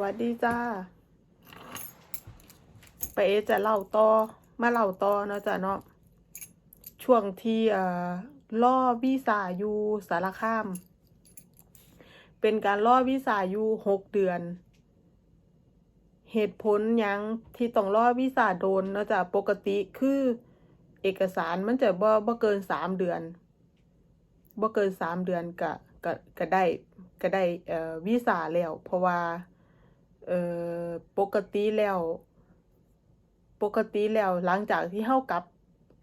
วัสดีจ้าไปเอจะเล่าต่อมาเล่าต่อเนาะจ้ะเนาะช่วงที่เอ่อล่อวีซ่าอยู่สารคาม เป็นการล่อวีซ่าอยู่หกเดือน เหตุผลยังที่ต้องล่อวีซ่าโดนเนาะจ้ะปกติคือเอกสารมันจะบ่บ่เกินสามเดือนบ่เกินสามเดือนก็ก็ก็ได้ก็ได้เอ่อวีซ่าแล้วเพราะว่า เอ่อปกติแล้ว ปกติแล้วหลังจากที่เฮากลับ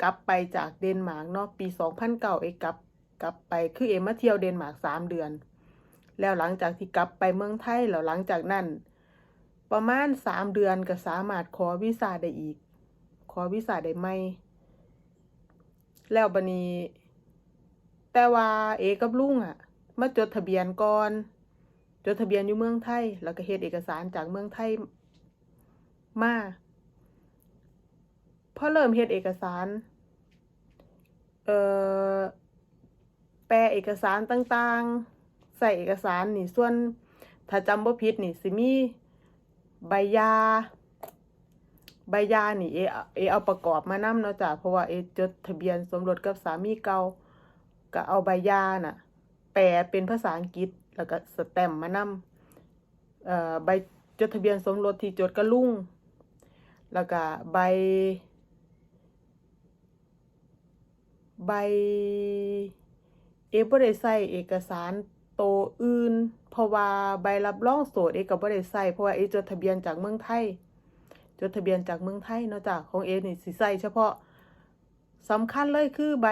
กลับไปจากเดนมาร์กเนาะปี2009เอกกลับกลับไปคือเอมาเที่ยวเดนมาร์กสามเดือน แล้วหลังจากที่กลับไปเมืองไทยแล้วหลังจากนั้น ประมาณสามเดือนก็สามารถขอวีซ่าได้อีก ขอวีซ่าได้ไหมแล้วบัดนี้ แต่ว่าเอกับลุงอะมาจดทะเบียนก่อน จดทะเบียนอยู่เมืองไทย แล้วก็เฮ็ดเอกสารจากเมืองไทยมาพอเริ่มเฮ็ดเอกสาร เอ่อ แปลเอกสารต่างๆ ใส่เอกสารนี่ส่วน ถ้าจำบ่ผิดนี่สิมีใบยา ใบยานี่เอเอเอาประกอบมานำเนาะจ้ะเพราะว่าเอจดทะเบียนสมรสกับสามีเก่าก็เอาใบยาน่ะ แปลเป็นภาษาอังกฤษ แล้วก็สแตมป์มานำใบจดทะเบียนสมรสที่จดกับลุงแล้วก็ใบ ใบ เอบ่ได้ใส่เอกสารโตอื่น เพราะว่าใบรับรองโสดเอก็บ่ได้ใส่เพราะว่าเอจดทะเบียนจากเมืองไทย จดทะเบียนจากเมืองไทยเนาะจ้ะของเอนี่สิใส่เฉพาะสำคัญเลยคือใบ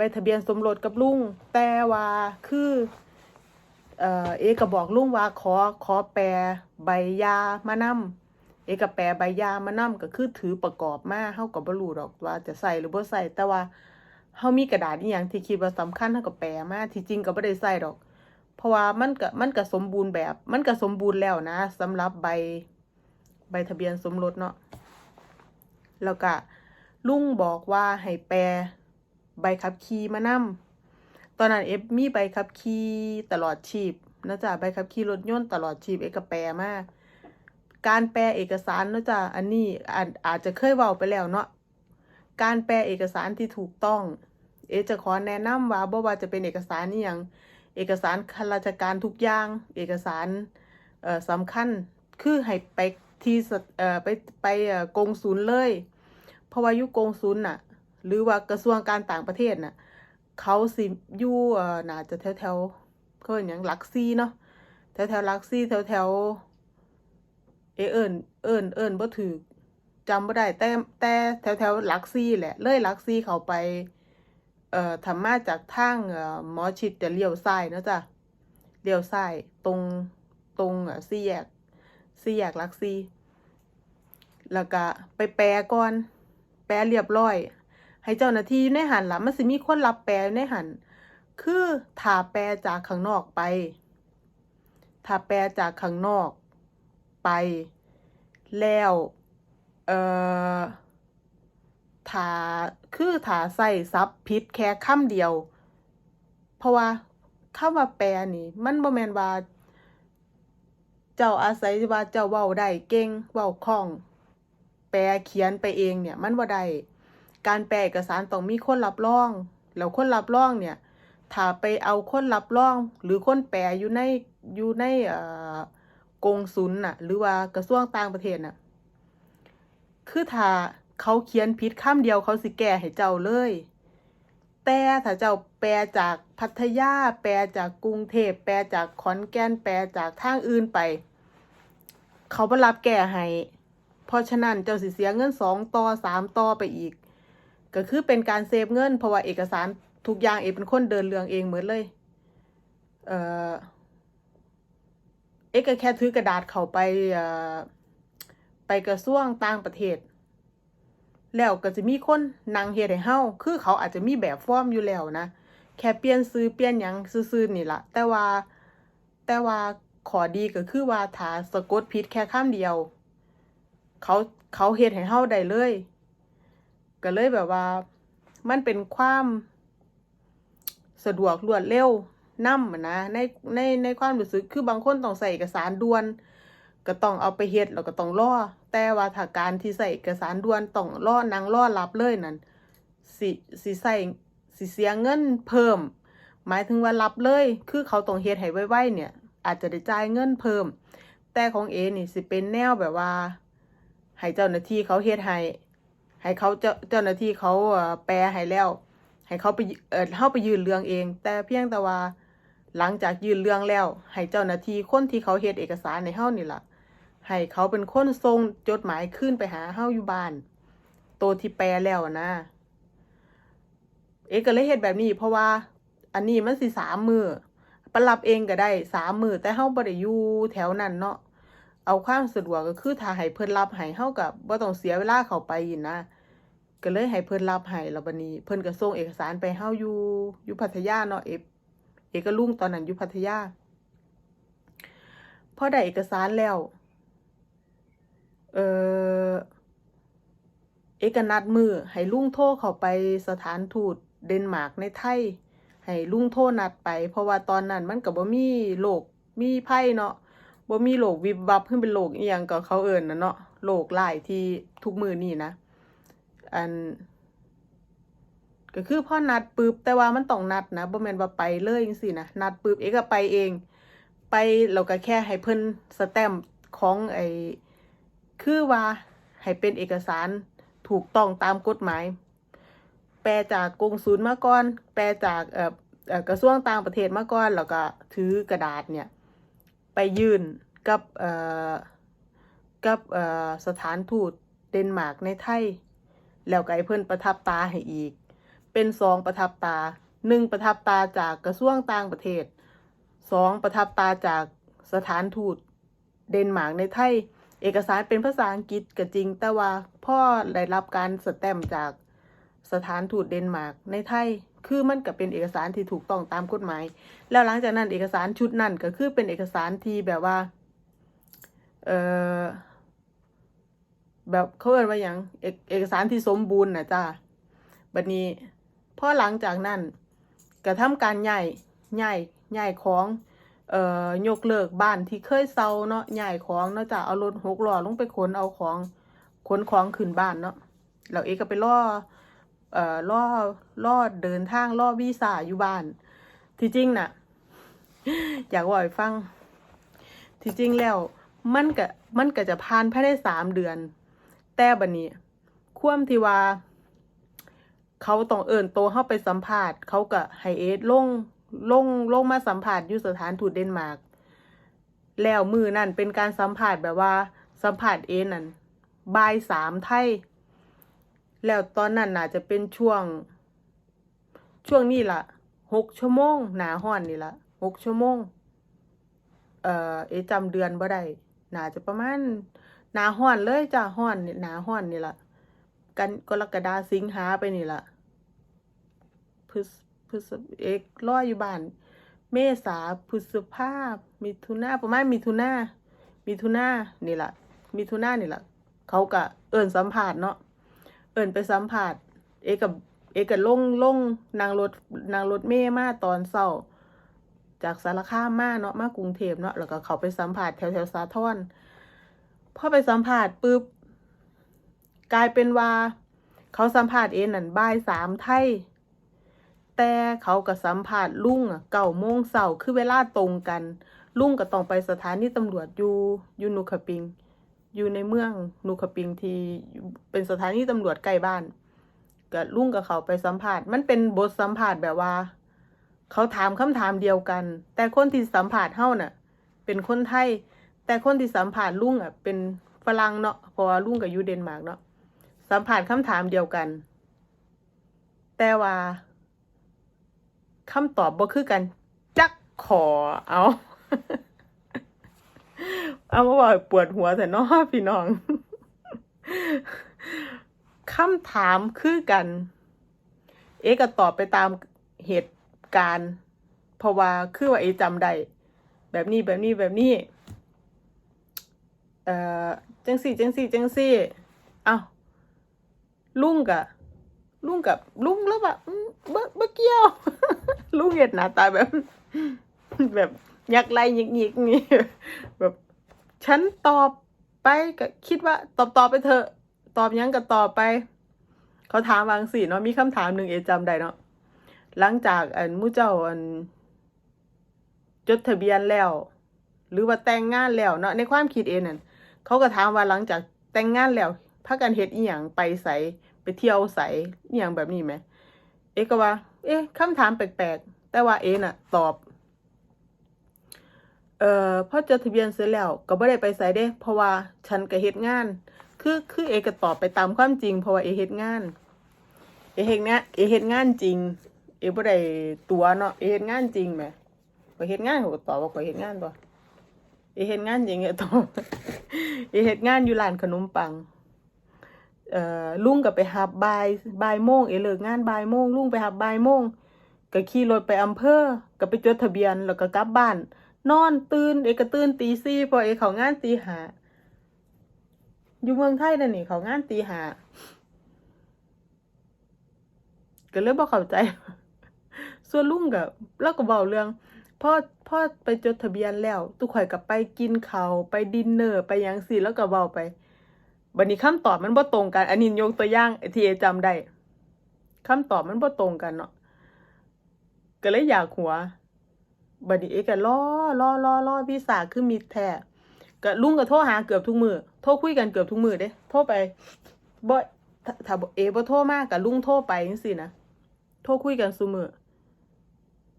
บทะเบียนสมรสกับลุงแต่ว่าคือเออเอก็บอกลุงว่าขอขอแปลใบยามานำเอก็แปลใบยามานำก็คือถือประกอบมาเฮาก็บ่รู้ดอกว่าจะใส่หรือบ่ใส่แต่ว่าเฮามีกระดาษอีหยังที่คิดว่าสำคัญเฮาก็แปลมาที่จริงก็บ่ได้ใส่ดอก เพราะว่ามันก็มันก็สมบูรณ์แบบ มันก็สมบูรณ์แล้วนะสำหรับใบใบทะเบียนสมรสเนาะแล้วก็ลุงบอกว่าให้แปล ใบขับขี่มานำตอนนั้นเอฟมีใบขับขี่ตลอดชีพนะจ๊ะใบขับขี่รถยนต์ตลอดชีพเอกก็แปลมาการแปลเอกสารนะจ๊ะอันนี้อาจอาจจะเคยเว้าไปแล้วเนาะการแปลเอกสารที่ถูกต้อง เอจะขอแนะนำว่าบ่ว่าจะเป็นเอกสารนี่อยังเอกสารข้าราชการทุกอย่าง เอกสารเอ่อสำคัญคือให้ไปที่เอ่อไปไปกงศูนย์เลย เพราะว่ายู่กงศูนย์น่ะ หรือว่ากระทรวงการต่างประเทศน่ะเขาสิอยู่อ่น่าจะแถวแถวเขาเรียกหยังลักซี่เนาะแถวแถวลักซี่แถวแถวเอเอิญเอิญเอิญบ่ถือจำบ่ได้แต่แต่แถวแถวลักซี่แหละเลยลักซี่เขาไป เอ่อทำมาจากทางเอ่อหมอชิดจะเลี้ยวซ้ายนะจ้ะเลี้ยวซ้ายตรงตรงอ่อสี่แยกสี่แยกลักซี่แล้วก็ไปแปลก่อน แปลเรียบร้อย ให้เจ้าหน้าที่อยู่ในหันละมันสิมีคนรับแปลอยู่ในหันคือถาแปลจากข้างนอกไปถาแปลจากข้างนอกไป แล้วเอ่อถาคือถาใส่ซับผิดแค่คำเดียว เพราะว่าคำว่าแปลนี่ มันบ่แม่นว่าเจ้าอาศัยว่าเจ้าเว้าได้เก่งเว้าคล่อง แปลเขียนไปเองเนี่ย มันบ่ได้ การแปลเอกสารต้องมีคนรับรอง แล้วคนรับรองเนี่ย ถ้าไปเอาคนรับรอง หรือคนแปลอยู่ในอยู่ในกงสุลน่ะ หรือว่ากระทรวงต่างประเทศน่ะ คือถ้าเขาเขียนผิดคำเดียวเขาสิแก้ให้เจ้าเลย แต่ถ้าเจ้าแปลจากพัทยา แปลจากกรุงเทพ แปลจากขอนแก่น แปลจากทางอื่นไป เขาบ่รับแก้ให้ เพราะฉะนั้นเจ้าสิเสียเงินสองต่อสามต่อไปอีก ก็คือเป็นการเซฟเงินเพราะว่าเอกสารทุกอย่างเอกเป็นคนเดินเรื่องเองเหมือนเลย เออเอกก็แค่ถือกระดาษเข้าไปไปกระทรวงต่างประเทศ แล้วก็จะมีคนนั่งเฮ็ดให้เฮาคือเขาอาจจะมีแบบฟอร์มอยู่แล้วนะ แค่เปลี่ยนซื้อเปลี่ยนหยังซื่อๆนี่ละแต่ว่าแต่ว่าขอดีก็คือว่าถ้าสะกดผิดแค่คำเดียว เขาเขาเฮ็ดให้เฮาได้เลย ก็เลยแบบว่า มันเป็นความสะดวกรวดเร็วนำอะนะในในในความรู้สึกคือบางคนต้องใส่เอกสารด่วน ก็ต้องเอาไปเฮ็ดแล้วก็ต้องรอแต่ว่าถ้าการที่ใส่เอกสารด่วนต้องรอนางรอรับเลยนั่นสิสิใส่สิเสียเงินเพิ่ม หมายถึงว่ารับเลย คือเขาต้องเฮ็ดให้ไวๆเนี่ย อาจจะได้จ่ายเงินเพิ่ม แต่ของเอนี่สิเป็นแนวแบบว่าให้เจ้าหน้าที่เขาเฮ็ดให้ ให้เขาเจ้าเจ้าหน้าที่เขาแปลให้แล้ว ให้เขาไปเอ่อเข้าไปยื่นเรื่องเอง แต่เพียงแต่ว่าหลังจากยื่นเรื่องแล้ว ให้เจ้าหน้าที่คนที่เขาเฮ็ดเอกสารในเฮานี่ล่ะให้เขาเป็นคนส่งจดหมายขึ้นไปหาเฮาอยู่บ้านโตวที่แปลแล้วนะ เอกก็เลยเฮ็ดแบบนี้ เพราะว่า อันนี้มันสิสามมือไปรับเองก็ได้สามมือแต่เฮาบ่ได้อยู่แถวนั้นเนาะ เอาความสะดวกก็คือถ้าให้เพิ่นรับให้เฮาก็บ่ต้องเสียเวลาเข้าไปนะก็เลยให้เพิ่นรับให้แล้วบัดนี้ เพิ่นก็ส่งเอกสารไปเฮาอยู่อยู่พัทยาเนาะเอฟเอกลุงตอนนั้นอยู่พัทยาพอได้เอกสารแล้ว เอ่อเอกนัดมือให้ลุงโทรเข้าไปสถานทูตเดนมาร์กในไทยให้ลุงโทรนัดไป เพราะว่าตอนนั้นมันก็บ่มีโรคมีภัยเนาะ บ่มีโรควิบวับขึ้นเป็นโรคอีหยังก็เขาเอิ้นนะเนาะโรคหลายที่ทุกมือนี้นะ อัน ก็คือพ่อนัดปึ๊บแต่ว่ามันต้องนัดนะบ่แม่นว่าไปเลยจังซี่นะนัดปึ๊บเอกก็ไปเอง ไปแล้วก็แค่ให้เพิ่นสแตมป์ของไอ้คือว่าให้เป็นเอกสารถูกต้องตามกฎหมาย แปลจากกงศูนย์มาก่อน แปลจากเออเอ่อกระทรวงต่างประเทศมาก่อนแล้วก็ถือกระดาษเนี่ย ไปยื่นกับอ่อกับอ่อสถานทูตเดนมาร์กในไทย แล้วก็ให้เพิ่นประทับตาให้อีก เป็นสองประทับตาหนึ่งประทับตาจากกระทรวงต่างประเทศสองประทับตาจากสถานทูตเดนมาร์กในไทย เอกสารเป็นภาษาอังกฤษก็จริง แต่ว่าพ่อได้รับการสแตมป์จากสถานทูตเดนมาร์กในไทย คือมันก็เป็นเอกสารที่ถูกต้องตามกฎหมาย แล้วหลังจากนั้นเอกสารชุดนั้นก็คือเป็นเอกสารที่แบบว่า เออแบบเขาเรียกว่าอย่างเอกเอกสารที่สมบูรณ์นะจ้าบัดนี้พอหลังจากนั้นก็ทำการย้ายย้ายย้ายของเอ่อยกเลิกบ้านที่เคยเซาเนาะย้ายของเนาะจ้ะเอารถหกล้อลงไปขนเอาของขนของขึ้นบ้านเนาะแล้วเอกก็ไปล่อ เอ่อล่อล่อเดินทางล่อวีซ่าอยู่บ้าน ที่จริงน่ะ อยากว่าให้ฟัง ที่จริงแล้ว มันก็มันก็จะผ่านภายในสามเดือน แต่บัดนี้ ควมที่ว่า เขาต้องเอิ่นโตเข้าไปสัมภาษณ์เขาก็ให้เอสลงลงลงมาสัมภาษณ์อยู่สถานทูตเดนมาร์กแล้วมือนั่นเป็นการสัมภาษณ์แบบว่าสัมภาษณ์เอนั่นบ่ายสามไทย แล้วตอนนั้นน่าจะเป็นช่วง ช่วงนี้ล่ะหกชั่วโมงหนาห้อนนี่ล่ะหกชั่วโมง เอ่อเอจำเดือนบ่ได้น่าจะประมาณหนาห้อนเลยจ้ะห้อนหนาห้อนนี่ล่ะกันกรกฎาสิงหาไปนี่ล่ะพฤษพฤษเอกรออยู่บ้าน เมษาพฤษภามิถุนาประมาณมิถุนามิถุนานี่ล่ะมิถุนานี่ล่ะเขาก็เอิ่นสัมภาษณ์เนาะ เอิ่นไปสัมภาษณ์เอกกับเอกกับลงลงนางรถนางรถเมย์มาตอนเช้า จากสารคามมาเนาะมากรุงเทพเนาะแล้วก็เขาไปสัมภาษณ์แถวแถวสาทรพอไปสัมภาษณ์ปุ๊บกลายเป็นว่า เขาสัมภาษณ์เองนั่นบ่ายสามไทยแต่เขาก็สัมภาษณ์ลุงอะเก้าโมงเช้าคือเวลาตรงกัน ลุงก็ต้องไปสถานีตำรวจอยู่อยู่นุขปิง อยู่ในเมืองนุขปิงที่เป็นสถานีตำรวจใกล้บ้านก็ลุงกับเขาไปสัมภาษณ์มันเป็นบทสัมภาษณ์แบบว่า เขาถามคำถามเดียวกัน แต่คนที่สัมภาษณ์เฮาน่ะ เป็นคนไทย แต่คนที่สัมภาษณ์ลุงอะ เป็นฝรั่งเนาะเพราะว่าลุงกับอยู่เดนมาร์กเนาะสัมผัสคำถามเดียวกัน แต่ว่าคำตอบบ่คือกัน จักขอเอา เอามาบอกปวดหัวแต่นอพี่น้องคำถามคือกัน เอก็ตอบไปตามเหตุการณ์เพราะว่าคือว่าเอะจำได้แบบนี้แบบนี้แบบนี้ เอ่อจังสี่จังสี่จังสี่เอาลุงกะลุงกับลุงแล้วแบบอืมบ่บ่เกี่ยว ลุงเห็ดหน้าตาแบบ แบบ ยักไล่ยิกยิกๆนี่แบบฉันตอบไปก็คิดว่า ตอบตอบไปเถอะ ตอบยังก็ตอบไป เขาถามวางสิเนาะมีคำถามหนึ่งเอจำได้เนาะหลังจากอันมู่เจ้าอันจดทะเบียนแล้ว หรือว่าแต่งงานแล้วเนาะในความคิดเองนั่นเขาก็ถามว่าหลังจากแต่งงานแล้วพากันเฮ็ดอีหยังไปไสไปเที่ยวไสอีหยังแบบนี้ไหม เอ๊ก็ว่า เอ๊ะคำถามแปลกๆแต่ว่าเอ๊น่ะ ตอบ เอ่อพอจดทะเบียนเสร็จแล้วก็บ่ได้ไปไสเด้ เพราะว่าฉันก็เฮ็ดงาน คือคือเอก็ตอบไปตามความจริง เพราะว่าเอเฮ็ดงาน เอเฮ็ดงานเอเฮ็ดงานจริง เอบ่ได้ตัวเนาะเอเฮ็ดงานจริงแหมข้อยเฮ็ดงานเขาก็ตอบว่าข้อยเฮ็ดงานบ่เอเฮ็ดงานจริงเอตอบเอเฮ็ดงานอยู่ร้านขนมปังเอ่อลุงก็ไปหับบ่ายบ่ายโมงเอเลิกงานบ่ายโมงลุงไปหับบ่ายโมงก็ขี่รถไปอำเภอก็ไปจดทะเบียนแล้วก็กลับบ้าน นอนตื่นเอกก็ตื่นตีสี่พอเอกเขางานตีหาอยู่เมืองไทยนั่นนี่เขางานตีหาก็เลยบ่เข้าใจ ส่วนลุงก็เราก็เว้าเรื่องพ่อพ่อไปจดทะเบียนแล้วตุกข่อยก็ไปกินข้าวไปดินเนอร์ไปยังสิแล้วก็เว้าไปบัดนี้คำตอบมันบ่ตรงกัน อันนี้ยกตัวอย่างที่เอจำได้คำตอบมันบ่ตรงกันเนาะก็เลยอยากหัว บัดนี้เอกก็รอรอรอรอพี่สาคือมีแท้ก็ลุงก็โทรหาเกือบทุกมือโทรคุยกันเกือบทุกมือเด้โทรไปบ่ถ้าเอบ่โทรมาก็ลุงโทรไปจังซี่นะโทรคุยกันซุมือ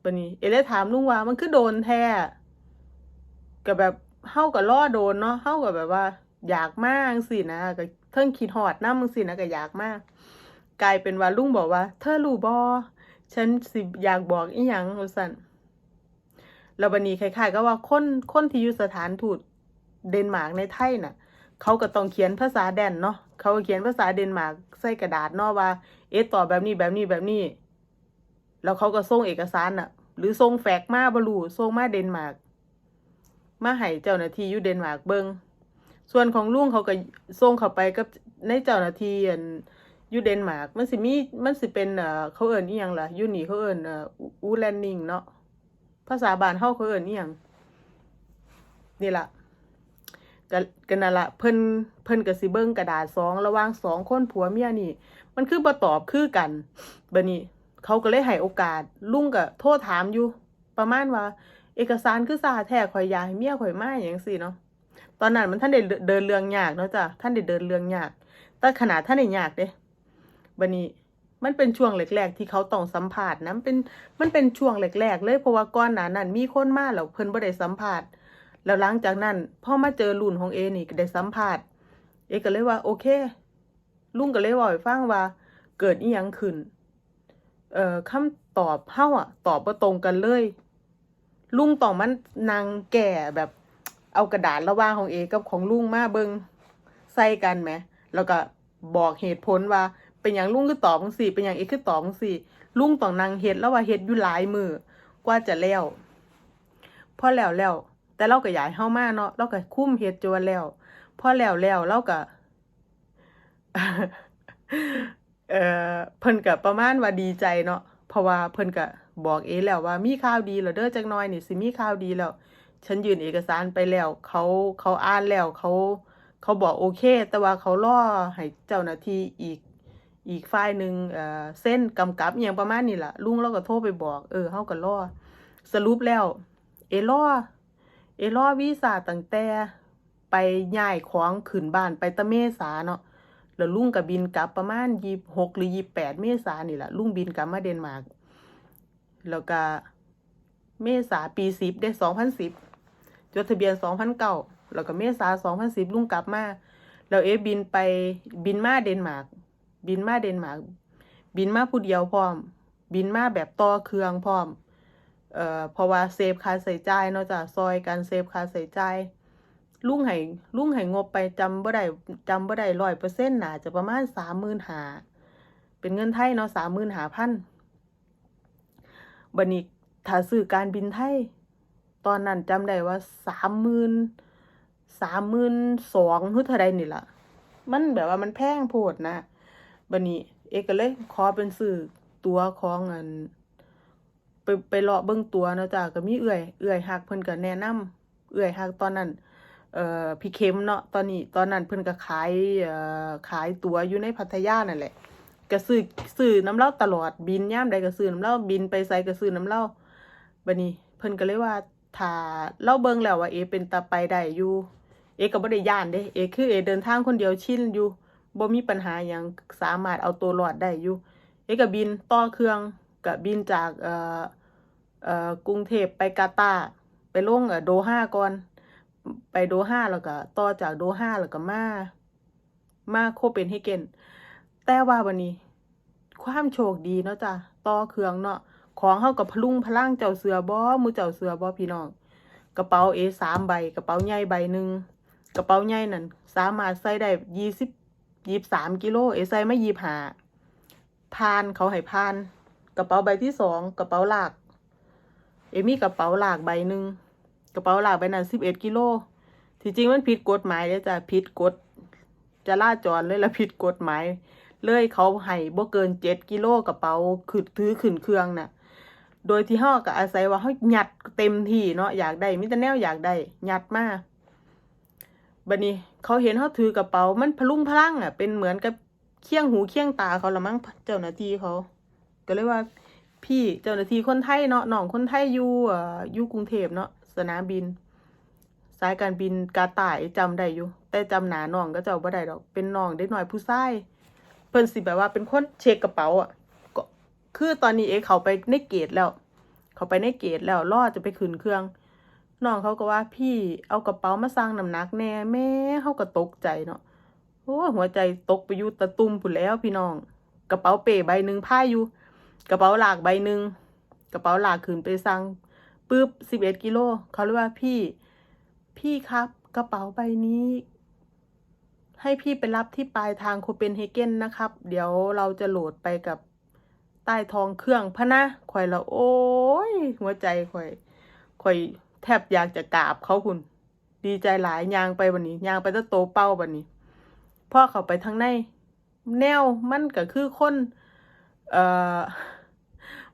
บัดนี้ เอเลยถามลุงว่ามันคือโดนแท้ก็แบบเฮาก็รอโดนเนาะเฮาก็แบบว่า อยากมากสินะก็เทิงคิดฮอดน้ำสินะก็อยากมาก กลายเป็นว่าลุงบอกว่า เธอรู้บ่ฉันสิอยากบอกอีหยังว่าซั่น แล้วบัดนี้คล้ายๆก็ว่าคนคนที่อยู่สถานทูตเดนมาร์กในไทยน่ะ เขาก็ต้องเขียนภาษาแดนเนาะเขาเขียนภาษาเดนมาร์กใส่กระดาษเนาะว่า เอ๊ะตอบแบบนี้แบบนี้แบบนี้ แล้วเขาก็ส่งเอกสารน่ะ หรือส่งแฟกซ์มาบ่รู้ส่งมาเดนมาร์กมาให้เจ้าหน้าที่อยู่เดนมาร์กเบิงส่วนของลุงเขาก็ส่งเข้าไปกับในเจ้าหน้าที่อันอยู่เดนมาร์กมันสิมีมันสิเป็นเอ่อเขาเอิ้นอีหยังล่ะอยู่นี่เขาเอิ้นเอ่ออูแลนนิงเนาะ ภาษาบ้านเฮาเขาเอิ้นอีหยังนี่ล่ะก็ก็นั่นละเพิ่นเพิ่นก็สิเบิ่งกระดาษสองระหว่างสองคนผัวเมียนี่ มันคือบ่ตอบคือกันบัดนี้ เขาก็เลยให้โอกาส ลุงก็โทรถามอยู่ ประมาณว่า เอกสารคือสาแท้ข่อยยาให้เมียข่อยมาหยังซี่เนาะตอนนั้นมันท่านได้เดินเรื่องยากเนาะจ้ะท่านได้เดินเรื่องยาก แต่ขนาดท่านได้ยากเด้บัดนี้ มันเป็นช่วงแรกๆที่เขาต้องสัมภาษณ์นะมันเป็นมันเป็นช่วงแรกๆเลยเพราะว่าก่อนหน้านั้นมีคนมาแล้วเพิ่นบ่ได้สัมภาษณ์แล้วหลังจากนั้นพอมาเจอรุ่นของเอนี่ก็ได้สัมภาษณ์เอก็เลยว่า โอเค ลุงก็เลยเว้าให้ฟังว่า เกิดอีหยังขึ้น เอ่อคำตอบเฮาอะ ตอบบ่ตรงกันเลย ลุงต้อมันนางแก่แบบ เอากระดาษระว่างของเอกับของลุงมาเบิงใส่กันไหม แล้วก็บอกเหตุผลว่า เป็นอย่างลุงคือตอบจังสี่เป็นอย่างเอคือตอบจังสี่ลุงต้องนางเฮ็ดแล้วว่าเฮ็ดอยู่หลายมือกว่าจะแล้วพอแล้วแล้วแต่เราก็อยากให้เฮามาเนาะเราก็คุ้มเฮ็ดจนว่าแล้วพอแล้วแล้วเราก็เอ่อเพิ่นก็ประมาณว่าดีใจเนาะเพราะว่าเพิ่นก็บอกเอแล้วว่ามีข่าวดีแล้วเด้อจักหน่อยนี่สิมีข่าวดีแล้ว ฉันยื่นเอกสารไปแล้ว เขาเขาอ่านแล้วเขา เขาบอกโอเค แต่ว่าเขารอให้เจ้าหน้าที่อีก อีกฝ่ายหนึ่งเส้นกำกับอย่างประมาณนี้ล่ะลุงเราก็โทรไปบอก เออเฮาก็รอสรุปแล้ว เอรอเอรอวีซ่าตั้งแต่ไปย้ายของขึ้นบ้านไปตะเมษาเนาะแล้วลุงก็บบินกลับประมาณ26หกหรือ28เมษานี่แหละลุงบินกลับมาเดนมาร์กแล้วก็เมษาปี10ได้2010จดทะเบียน2009แล้วก็เมษา2010ลุงกลับมาแล้วเอบินไปบินมาเดนมาร์ก บินมาเดนมาร์กบินมาผู้เดียวพร้อม บินมาแบบต่อเครื่องพร้อม เอ่อเพราะว่าเซฟค่าใช้จ่ายเนาะจ้ะซอยกันเซฟค่าใช้จ่ายลุงให้ลุงให้งบไปจำบ่ได้จำบ่ได้100%น่าจะประมาณ35,000เป็นเงินไทยเนาะ35,000บัดนี้ถ้าซื้อการบินไทย ตอนนั้นจำได้ว่าสามหมื่นสามหมื่นสองหรือเท่าใดนี่ล่ะ มันแบบว่ามันแพงโพดนะ บัดนี้ เอกก็เลยขอเป็นซื้อตัวของอันไปไปเลาะเบิ่งตัวนะจ้ะก็มีเอื้อยเอื้อยฮักเพิ่นก็แนะนำเอื้อยฮักตอนนั้นเอ่อพี่เข็มเนาะตอนนี้ตอนนั้นเพิ่นก็ขายเอ่อขายตัวอยู่ในพัทยานั่นแหละก็ซื้อซื้อน้ำเหล้าตลอดบินยามใดก็ซื้อน้ำเหล้าบินไปไสก็ซื้อน้ำเหล้าบัดนี้เพิ่นก็เลยว่าถ้าเราเบิ่งแล้วว่าเอเป็นตาไปได้อยู่เอก็บ่ได้ย้านเด้เอคือเอเดินทางคนเดียวชินอยู่ บ่มีปัญหาหยังสามารถเอาตัวรอดได้อยู่เอกบินต่อเครื่องก็บินจากเอ่อเอ่อกรุงเทพไปกาตาร์ไปลงอ่อโดฮาก่อน ไปโดฮาแล้วก็ต่อจากโดฮาแล้วก็มามาโคเปนเฮเกนแต่ว่าวันนี้ ความโชคดีเนาะจ้ะต่อเครื่องเนาะของเฮากับพลุงพลังเจ้าเสือบ่หมูเจ้าเสือบ่พี่น้องกระเป๋า A สามใบ กระเป๋าใหญ่ใบหนึ่งกระเป๋าใหญ่นั่นสามารถใส่ได้ยี่สิบ ยี่สามกิโลเอใส่มายี่ห้าพานเขาให้พาน กระเป๋าใบที่สองกระเป๋าหลากเอมี่กระเป๋าหลากใบหนึ่งกระเป๋าหลากใบนั้นสิบเอ็ดกิโลที่จริงมันผิดกฎหมายเลยจ้ะผิดกฎจราจรเลยละผิดกฎหมาย เลยเขาให้บ่เกินเจ็ดกิโลกระเป๋าขึ้นถือขึ้นเครื่องน่ะ โดยที่เฮาก็อาศัยว่าเฮาหยัดเต็มที่เนาะอยากได้มีแต่แนวอยากได้หยัดมาก บัดนี้ เขาเห็นเฮาถือกระเป๋ามันพลุงพลังอะ เป็นเหมือนกับเคี่ยงหูเคี่ยงตาเขาละมั้งเจ้าหน้าที่เขาก็เลยว่า พี่เจ้าหน้าที่คนไทยเนาะน้องคนไทยอยู่อ่ออยู่กรุงเทพเนาะสนามบิน สายการบินกาตาร์จำได้อยู่ แต่จำหนาน้องก็เจ้าบ่ได้ดอก เป็นน้องเด็กน้อยผู้ชายเพิ่นสิแบบว่าเป็นคนเช็คกระเป๋าอะก็คือตอนนี้เอเขาไปในเกตแล้ว เขาไปในเกตแล้วรอจะไปขึ้นเครื่อง น้องเขาก็ว่าพี่เอากระเป๋ามาสร้างน้ำหนักแน่แม่เขาก็ตกใจเนาะโอ้หัวใจตกไปอยู่ตะตุ่มพุ่นแล้วพี่น้อง กระเป๋าเป้ใบหนึ่งผ้าอยู่ กระเป๋าหลากใบหนึ่งกระเป๋าหลากขึ้นไปสั่งปุ๊บสิบเอ็ดกิโลเขาเรียกว่าพี่ พี่ครับ กระเป๋าใบนี้ ให้พี่ไปรับที่ปลายทางโคเปนเฮเกนนะครับ เดี๋ยวเราจะโหลดไปกับใต้ท้องเครื่องพะนะข่อยละโอ้ยหัวใจข่อยข่อย แทบอยากจะกราบเขาคุณ ดีใจหลายยางไปวันนี้ยางไปตะโตเป้าวันนี้พ่อเขาไปทางใน แนวมันก็คือคน เอ่อ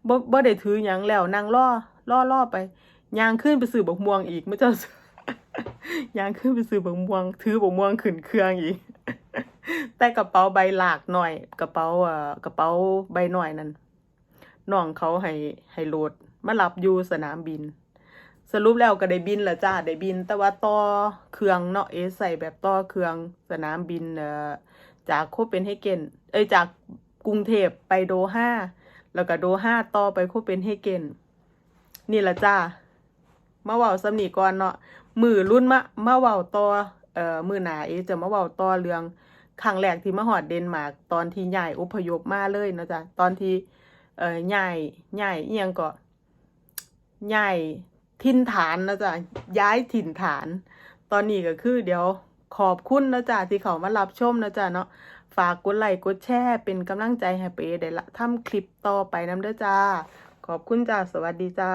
บ่บ่ได้ถือหยังแล้วนั่งล่อล่อล่อไปยางขึ้นไปซื้อบักม่วงอีกไม่เจ้ายางขึ้นไปซื้อบักม่วง ถือบักม่วงขึ้นเครื่องอีกแต่กระเป๋าใบหลากหน่อย กระเป๋าเอ่อกระเป๋าใบหน่อยนั่นน้องเขาให้ให้โหลดมารับอยู่สนามบิน สรุปแล้วก็ได้บินละจ้าได้บิน แต่ว่าต่อเครื่องเนาะเอใส่แบบต่อเครื่องสนามบินเอ่อจากโคเปนเฮเกนเอ้ยจากกรุงเทพไปโดฮาแล้วก็โดฮาต่อไปโคเปนเฮเกนนี่ละจ้ามาเว้าสำนีก่อนเนาะมือรุ่นมามาเว้าต่อเอ่อมือหนาเอจะมาเว้าต่อเรื่องครั้งแรกที่มาฮอดเดนมาร์กตอนที่ย้ายอพยพมาเลยนะจ้ะตอนที่เอ่อย้ายย้ายเอียงก็ย้าย ถิ่นฐานนะจ๊ะย้ายถิ่นฐาน ตอนนี้ก็คือเดี๋ยวขอบคุณนะจ๊ะที่เขามารับชมนะจ๊ะเนาะฝากกดไลค์กดแชร์เป็นกำลังใจให้เปได้ละทำคลิปต่อไปนำเด้อจ้า ขอบคุณจ้าสวัสดีจ้า